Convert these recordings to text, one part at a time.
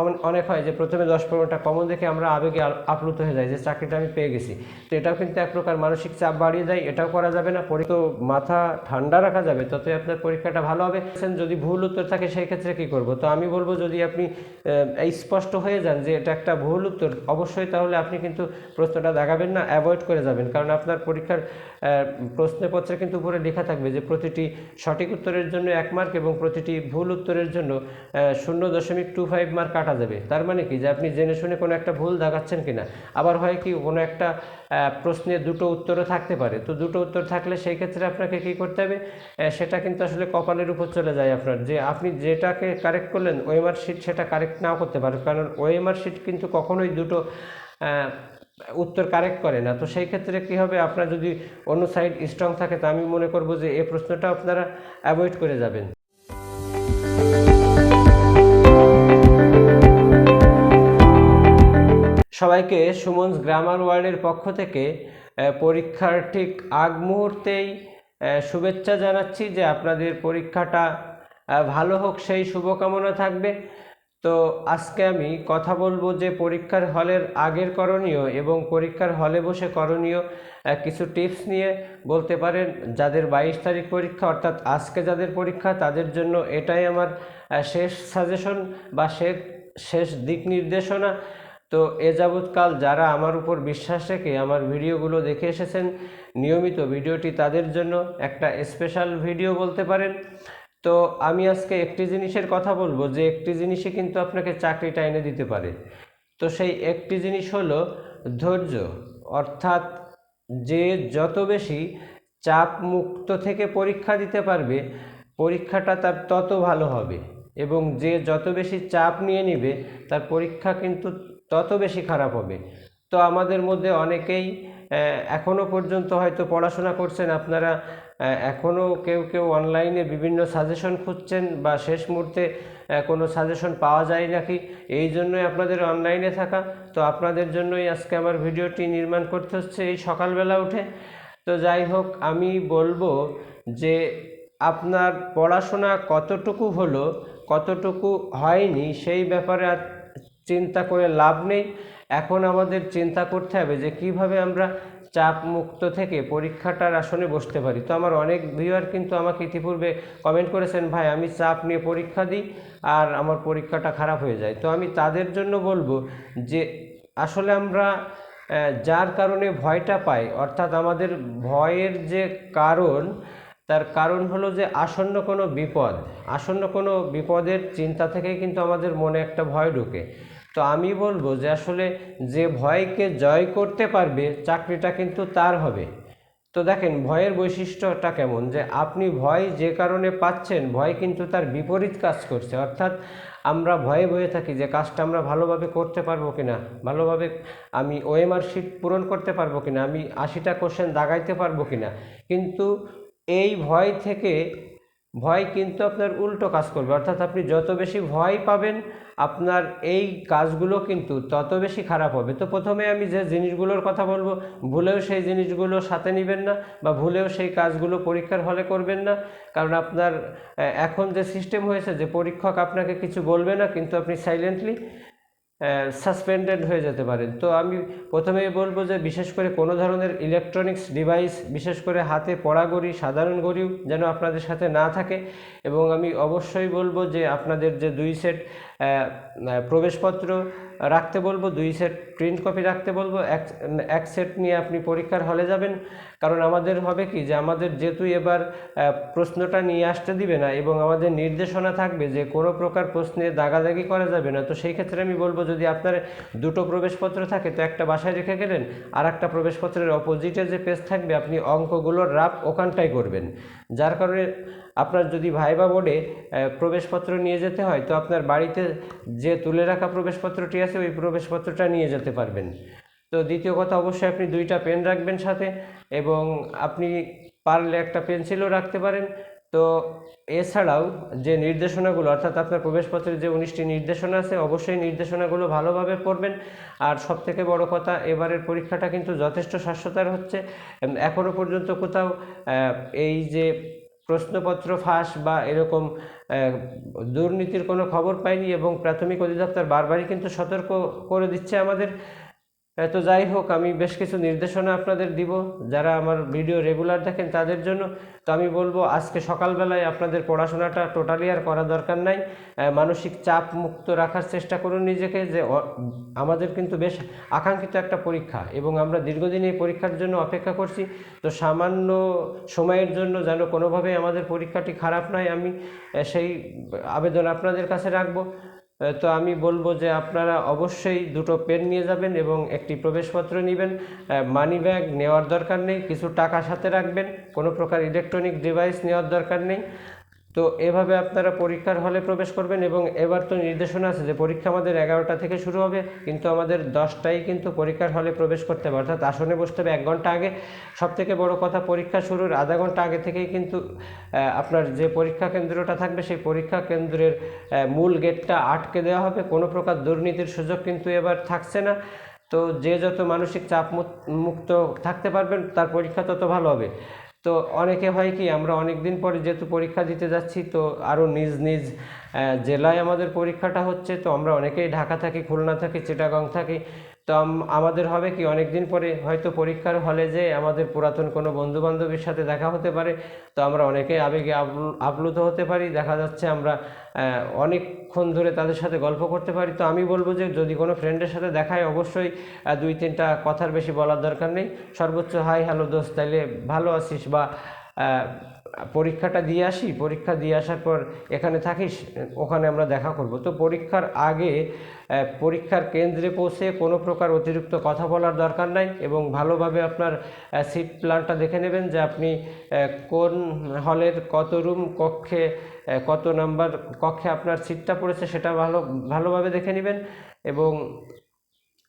On- অনেক হয় যে প্রথমে দশ পনেরোটা কমন দেখে আমরা আবেগে আপ্লুত হয়ে যাই যে চাকরিটা আমি পেয়ে গেছি। তো এটাও কিন্তু এক প্রকার মানসিক চাপ বাড়িয়ে দেয়, এটাও করা যাবে না। তো মাথা ঠান্ডা রাখা যাবে, ততই আপনার পরীক্ষাটা ভালো হবে। যদি ভুল উত্তর থাকে সেই ক্ষেত্রে কি করব? তো আমি বলব, যদি আপনি স্পষ্ট হয়ে যান যে এটা একটা ভুল উত্তর, অবশ্যই তাহলে আপনি কিন্তু প্রশ্নটা দেখাবেন না, অ্যাভয়েড করে যাবেন। কারণ আপনার পরীক্ষার প্রশ্নপত্রে কিন্তু উপরে লেখা থাকবে যে প্রতিটি সঠিক উত্তরের জন্য এক মার্ক এবং প্রতিটি ভুল উত্তরের জন্য শূন্য দশমিক টু ফাইভ মার্ক কাটা যাবে। তার মানে কি? যে আপনি জেনে শুনে কোনো একটা ভুল দেখাচ্ছেন কিনা? আবার হয় কি, কোনো একটা প্রশ্নে দুটো উত্তরও থাকতে পারে। তো দুটো উত্তর থাকলে সেই ক্ষেত্রে আপনাকে কী করতে হবে? সেটা কিন্তু আসলে কপালের উপর চলে যায় আপনার। যে আপনি যেটাকে কারেক্ট করলেন ওএমআর শিট সেটা কারেক্ট নাও করতে পারে কারণ ওএমআর শিট কিন্তু কখনোই দুটো উত্তর কারেক্ট করে না। তো সেই ক্ষেত্রে কী হবে? আপনার যদি অন্য সাইড স্ট্রং থাকে, তো আমি মনে করব যে এই প্রশ্নটা আপনারা অ্যাভয়েড করে যাবেন। সবাইকে সুমনস গ্রামার ওয়ার্ল্ডের পক্ষ থেকে পরীক্ষার ঠিক আগ মুহূর্তেই শুভেচ্ছা জানাচ্ছি যে আপনাদের পরীক্ষাটা ভালো হোক, সেই শুভকামনা থাকবে। তো আজকে আমি কথা বলব যে পরীক্ষার হলের আগের করণীয় এবং পরীক্ষার হলে বসে করণীয় কিছু টিপস নিয়ে বলতে পারেন। যাদের বাইশ তারিখ পরীক্ষা, অর্থাৎ আজকে যাদের পরীক্ষা, তাদের জন্য এটাই আমার শেষ সাজেশন বা শেষ শেষ দিক নির্দেশনা। তো এ যাবৎকাল যারা আমার উপর বিশ্বাস রেখে আমার ভিডিওগুলো দেখে এসেছেন, নিয়মিত ভিডিওটি তাদের জন্য একটা স্পেশাল ভিডিও বলতে পারেন। তো আমি আজকে একটি জিনিসের কথা বলব, যে একটি জিনিসই কিন্তু আপনাকে চাকরিটা এনে দিতে পারে। তো সেই একটি জিনিস হলো ধৈর্য, অর্থাৎ যে যত বেশি চাপ মুক্ত থেকে পরীক্ষা দিতে পারবে, পরীক্ষাটা তার তত ভালো হবে। এবং যে যত বেশি চাপ নিয়ে নিবে, তার পরীক্ষা কিন্তু তত বেশি খারাপ হবে। তো আমাদের মধ্যে অনেকেই আহ, এখনও পর্যন্ত হয়তো পড়াশোনা করছেন। আপনারা আহ, এখনও কেউ কেউ অনলাইনে বিভিন্ন সাজেশন খুঁজছেন বা শেষ মুহূর্তে কোনো সাজেশন পাওয়া যায় নাকি? এই জন্যই আপনাদের অনলাইনে থাকা। তো আপনাদের জন্যই আজকে আমার ভিডিওটি নির্মাণ করতে হচ্ছে এই সকালবেলা উঠে। তো যাই হোক আমি বলব যে আপনার পড়াশোনা কতটুকু হলো কতটুকু হয়নি সেই ব্যাপারে চিন্তা করে লাভ নেই। এখন আমাদের চিন্তা করতে হবে যে কীভাবে আমরা চাপ মুক্ত থেকে পরীক্ষাটার আসনে বসতে পারি। তো আমার অনেক ভিউয়ার কিন্তু আমাকে ইতিপূর্বে কমেন্ট করেছেন, ভাই, আমি চাপ নিয়ে পরীক্ষা দিই আর আমার পরীক্ষাটা খারাপ হয়ে যায়। তো আমি তাদের জন্য বলব যে আসলে আমরা যার কারণে ভয়টা পাই, অর্থাৎ আমাদের ভয়ের যে কারণ, তার কারণ হলো যে আসন্ন কোনো বিপদ, আসন্ন কোনো বিপদের চিন্তা থেকেই কিন্তু আমাদের মনে একটা ভয় ঢুকে। তো আমি বলব যে আসলে যে ভয়কে জয় করতে পারবে, চাকরিটা কিন্তু তার হবে। তো দেখেন, ভয়ের বৈশিষ্ট্যটা কেমন? যে আপনি ভয় যে কারণে পাচ্ছেন, ভয় কিন্তু তার বিপরীত কাজ করছে। অর্থাৎ আমরা ভয়ে ভয়ে থাকি যে কাজটা আমরা ভালোভাবে করতে পারব কিনা, ভালোভাবে আমি ওএমআর শিট পূরণ করতে পারব কিনা, আমি আশিটা কোশ্চেন দাগাইতে পারব কিনা। কিন্তু এই ভয় থেকে ভয় কিন্তু আপনার উল্টো কাজ করবে। অর্থাৎ আপনি যত বেশি ভয় পাবেন, আপনার এই কাজগুলো কিন্তু তত বেশি খারাপ হবে। তো প্রথমে আমি যে জিনিসগুলোর কথা বলব, ভুলেও সেই জিনিসগুলো সাথে নেবেন না বা ভুলেও সেই কাজগুলো পরীক্ষার হলে করবেন না। কারণ আপনার এখন যে সিস্টেম হয়েছে যে পরীক্ষক আপনাকে কিছু বলবে না, কিন্তু আপনি সাইলেন্টলি সাসপেন্ডেড হয়ে যেতে পারেন তো আমি প্রথমেই বলব যে বিশেষ করে কোনো ধরনের ইলেকট্রনিক্স ডিভাইস বিশেষ করে হাতে পড়া গড়ি সাধারণ গড়িও যেন আপনাদের সাথে না থাকে। এবং আমি অবশ্যই বলব যে আপনাদের যে দুই সেট প্রবেশপত্র রাখতে বলব, দুই সেট প্রিন্ট কপি রাখতে বলব, এক এক সেট নিয়ে আপনি পরীক্ষার হলে যাবেন। কারণ আমাদের হবে কি যে আমাদের যেহেতু এবার প্রশ্নটা নিয়ে আসতে দিবে না এবং আমাদের নির্দেশনা থাকবে যে কোনো প্রকার প্রশ্নে দাগাদাগি করা যাবে না, তো সেই ক্ষেত্রে আমি বলব যদি আপনার দুটো প্রবেশপত্র থাকে, তো একটা বাসায় রেখে গেলেন আর একটা প্রবেশপত্রের অপোজিটে যে পেজ থাকবে, আপনি অঙ্কগুলোর রাপ ওখানটাই করবেন। যার কারণে আপনার যদি ভাইবা বোর্ডে প্রবেশপত্র নিয়ে যেতে হয়, তো আপনার বাড়িতে যে তুলে রাখা প্রবেশপত্রটি আছে, ওই প্রবেশপত্রটা নিয়ে যেতে পারবেন। তো দ্বিতীয় কথা, অবশ্যই আপনি দুইটা পেন রাখবেন সাথে এবং আপনি পারলে একটা পেন্সিলও রাখতে পারেন। তো এছাড়াও যে নির্দেশনাগুলো, অর্থাৎ আপনার প্রবেশপত্রের যে উনিশটি নির্দেশনা আছে, অবশ্যই নির্দেশনাগুলো ভালোভাবে পড়বেন। আর সবথেকে বড় কথা, এবারের পরীক্ষাটা কিন্তু যথেষ্ট স্বাস্থ্যতার হচ্ছে। এখনও পর্যন্ত কোথাও এই যে প্রশ্নপত্র ফাঁস বা এরকম দুর্নীতির কোনো খবর পাইনি এবং প্রাথমিক অধিদপ্তর বারবারই কিন্তু সতর্ক করে দিচ্ছে আমাদের। তো যাই হোক, আমি বেশ কিছু নির্দেশনা আপনাদের দিব। যারা আমার ভিডিও রেগুলার দেখেন তাদের জন্য। তো আমি বলব, আজকে সকালবেলায় আপনাদের পড়াশোনাটা টোটালি আর করা দরকার নাই। মানসিক চাপ মুক্ত রাখার চেষ্টা করুন নিজেকে যে আমাদের কিন্তু বেশ আকাঙ্ক্ষিত একটা পরীক্ষা এবং আমরা দীর্ঘদিন এই পরীক্ষার জন্য অপেক্ষা করছি। তো সামান্য সময়ের জন্য যেন কোনোভাবে আমাদের পরীক্ষাটি খারাপ নয়, আমি সেই আবেদন আপনাদের কাছে রাখব। তো আমি বলব যে আপনারা অবশ্যই দুটো পেন নিয়ে যাবেন এবং একটি প্রবেশপত্র নেবেন। মানি ব্যাগ নেওয়ার দরকার নেই, কিছু টাকা সাথে রাখবেন, কোনো প্রকার ইলেকট্রনিক ডিভাইস নেওয়ার দরকার নেই। তো এভাবে আপনারা পরীক্ষার হলে প্রবেশ করবেন এবং এবার তো নির্দেশনা আছে যে পরীক্ষা আমাদের এগারোটা থেকে শুরু হবে, কিন্তু আমাদের দশটায় কিন্তু পরীক্ষার হলে প্রবেশ করতে হবে। অর্থাৎ আসনে বসতে হবে এক ঘণ্টা আগে। সব থেকে বড় কথা, পরীক্ষা শুরুর আধা ঘণ্টা আগে থেকেই কিন্তু আপনার যে পরীক্ষা কেন্দ্রটা থাকবে, সেই পরীক্ষা কেন্দ্রের মূল গেটটা আটকে দেওয়া হবে। কোনো প্রকার দুর্নীতির সুযোগ কিন্তু এবার থাকছে না। তো যে যত মানসিক চাপ মুক্ত থাকতে পারবেন, তার পরীক্ষা তত ভালো হবে। তো অনেকে হয় কি, আমরা অনেক দিন পরে যেহেতু পরীক্ষা দিতে যাচ্ছি, তো আরও নিজ নিজ জেলায় আমাদের পরীক্ষাটা হচ্ছে, তো আমরা অনেকেই ঢাকা থাকি, খুলনা থাকি, চিটাগং থাকি। তো আমাদের হবে কি অনেক দিন পরে হয়তো পরীক্ষার হলে যে আমাদের পুরাতন কোনো বন্ধু বান্ধবের সাথে দেখা হতে পারে, তো আমরা অনেকেই আবেগে আপ্লু- আপ্লুত হতে পারি, দেখা যাচ্ছে আমরা অনেকক্ষণ ধরে তাদের সাথে গল্প করতে পারি। তো আমি বলব যে যদি কোনো ফ্রেন্ডের সাথে দেখায় অবশ্যই দুই তিনটা কথার বেশি বলার দরকার নেই। সর্বোচ্চ, হাই, হ্যালো দোস্ত, তাইলে ভালো আছিস? বা পরীক্ষাটা দিয়ে আসি, পরীক্ষা দিয়ে আসার পর এখানে থাকিস, ওখানে আমরা দেখা করব। তো পরীক্ষার আগে পরীক্ষার কেন্দ্রে পৌঁছে কোনো প্রকার অতিরিক্ত কথা বলার দরকার নাই এবং ভালোভাবে আপনার সিট প্ল্যানটা দেখে নেবেন যে আপনি কোন হলের কত রুম কক্ষে কত নাম্বার কক্ষে আপনার সিটটা পড়েছে সেটা ভালো, ভালোভাবে দেখে নেবেন এবং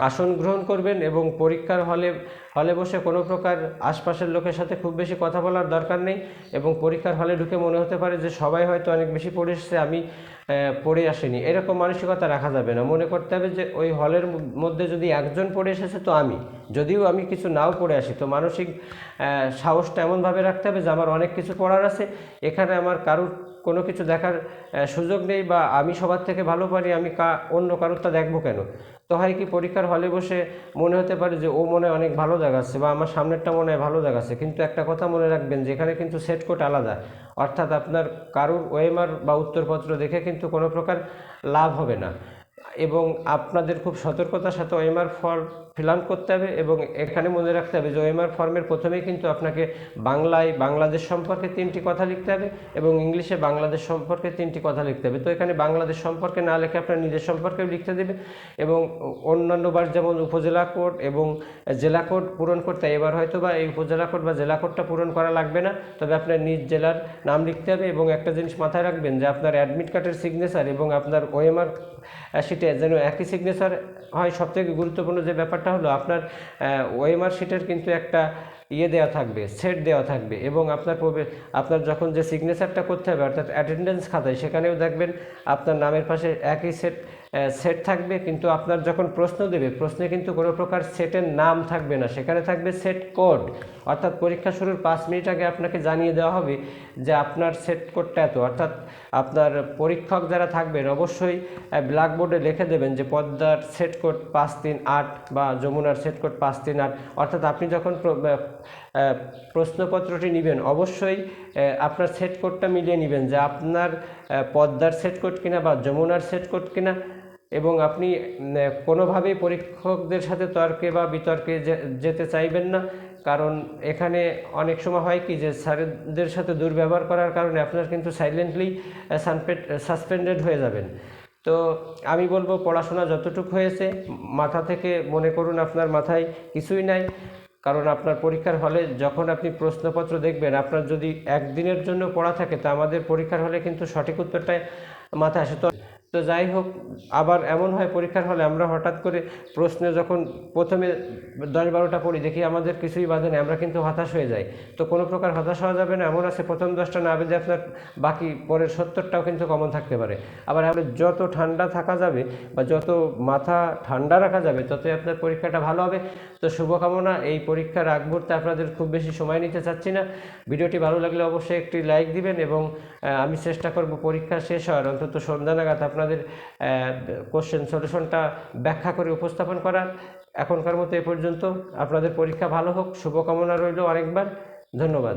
আসন গ্রহণ করবেন এবং পরীক্ষার হলে হলে বসে কোনো প্রকার আশপাশের লোকের সাথে খুব বেশি কথা বলার দরকার নেই এবং পরীক্ষার হলে ঢুকে মনে হতে পারে যে সবাই হয়তো অনেক বেশি পড়ে আমি পড়ে আসেনি। এরকম মানসিকতা রাখা যাবে না। মনে করতে হবে যে ওই হলের মধ্যে যদি একজন পড়ে এসেছে তো আমি। যদিও আমি কিছু নাও পড়ে আসি, তো মানসিক সাহসটা এমনভাবে রাখতে হবে যে আমার অনেক কিছু পড়ার আছে। এখানে আমার কারুর কোনো কিছু দেখার সুযোগ নেই বা আমি সবার থেকে ভালো পারি, আমি কা, অন্য কারোরটা দেখব কেন? তো হয় কি পরীক্ষার হলে বসে মনে হতে পারে যে ও মনে অনেক ভালো দেখাচ্ছে বা আমার সামনেরটা মনে হয় ভালো দেখাচ্ছে। কিন্তু একটা কথা মনে রাখবেন যে এখানে কিন্তু সেট কোট আলাদা। অর্থাৎ আপনার কারুর ওয়েমার বা উত্তরপত্র দেখে কিন্তু কোনো প্রকার লাভ হবে না। এবং আপনাদের খুব সতর্কতার সাথে ওএমআর ফর্ম ফিল করতে হবে এবং এখানে মনে রাখতে হবে যে ওএমআর ফর্মের প্রথমেই কিন্তু আপনাকে বাংলায় বাংলাদেশ সম্পর্কে তিনটি কথা লিখতে হবে এবং ইংলিশে বাংলাদেশ সম্পর্কে তিনটি কথা লিখতে হবে তো এখানে বাংলাদেশ সম্পর্কে না লিখে আপনার নিজের সম্পর্কেও লিখতে দেবে এবং অন্যান্যবার যেমন উপজেলা কোড এবং জেলা কোড পূরণ করতে। এবার হয়তো বা এই উপজেলা কোড বা জেলা কোডটা পূরণ করা লাগবে না, তবে আপনার নিজ জেলার নাম লিখতে হবে এবং একটা জিনিস মাথায় রাখবেন যে আপনার অ্যাডমিট কার্ডের সিগনেচার এবং আপনার ওএমআর শিটে যেন একই সিগনেচার হয়, সবথেকে গুরুত্বপূর্ণ যে ব্যাপারটা হলো আপনার ওএমআর শিটের কিন্তু একটা ইয়ে দেওয়া থাকবে সেট দেওয়া থাকবে এবং আপনার আপনার যখন যে সিগনেচারটা করতে হবে, অর্থাৎ অ্যাটেন্ডেন্স খাতায়, সেখানেও দেখবেন আপনার নামের পাশে একই সেট সেট থাকবে, কিন্তু আপনার যখন প্রশ্ন দেবে, প্রশ্নে কিন্তু কোনো প্রকার সেটের নাম থাকবে না। সেখানে থাকবে সেট কোড অর্থাৎ পরীক্ষা শুরুর পাঁচ মিনিট আগে আপনাকে জানিয়ে দেওয়া হবে যে আপনার সেট কোডটা এত। অর্থাৎ আপনার পরীক্ষক যারা থাকবেন, অবশ্যই ব্ল্যাকবোর্ডে লিখে দেবেন যে পদ্মার সেট কোড পাঁচ তিন আট বা যমুনার সেট কোড পাঁচ তিন আট। অর্থাৎ আপনি যখন প্রশ্নপত্রটি নেবেন। অবশ্যই আপনার সেট কোডটা মিলিয়ে নেবেন যে আপনার পদ্মার সেট কোড কিনা বা যমুনার সেট কোড কিনা এবং আপনি কোনোভাবেই পরীক্ষকদের সাথে তর্কে বা বিতর্কে যেতে চাইবেন না। কারণ এখানে অনেক সময় হয় কি যে স্যারদের সাথে দুর্ব্যবহার করার কারণে আপনার কিন্তু সাইলেন্টলি সাসপেন্ডেড হয়ে যাবেন। তো আমি বলব, পড়াশোনা যতটুকু হয়েছে, মাথা থেকে মনে করুন আপনার মাথায় কিছুই নাই। কারণ আপনার পরীক্ষার হলে যখন আপনি প্রশ্নপত্র দেখবেন, আপনার যদি একদিনের জন্য পড়া থাকে, তা আমাদের পরীক্ষার হলে কিন্তু সঠিক উত্তরটাই মাথায় আসে। তো তো যাই হোক, আবার এমন হয় পরীক্ষার হলে আমরা হঠাৎ করে প্রশ্নে যখন প্রথমে দশ বারোটা পড়ি, দেখি আমাদের কিছুই বাধে না আমরা কিন্তু হতাশ হয়ে যাই। তো কোনো প্রকার হতাশ হওয়া যাবে না, এমন আছে প্রথম দশটা না বেঁধে আপনার বাকি পরের সত্তরটাও কিন্তু কমন থাকতে পারে। আবার আমরা যত ঠান্ডা থাকা যাবে বা যত মাথা ঠান্ডা রাখা যাবে, ততই আপনার পরীক্ষাটা ভালো হবে। তো শুভকামনা, এই পরীক্ষার আগ মুহূর্তে আপনাদের খুব বেশি সময় নিতে চাচ্ছি না। ভিডিওটি ভালো লাগলে অবশ্যই একটি লাইক দিবেন এবং আমি চেষ্টা করব পরীক্ষা শেষ হওয়ার, অন্তত সন্ধ্যা নাগাদ আপনাদের কোশ্চেন সলিউশনটা ব্যাখ্যা করে উপস্থাপন করার। এখনকার মতো এ পর্যন্ত। আপনাদের পরীক্ষা ভালো হোক, শুভকামনা রইল অনেকবার ধন্যবাদ।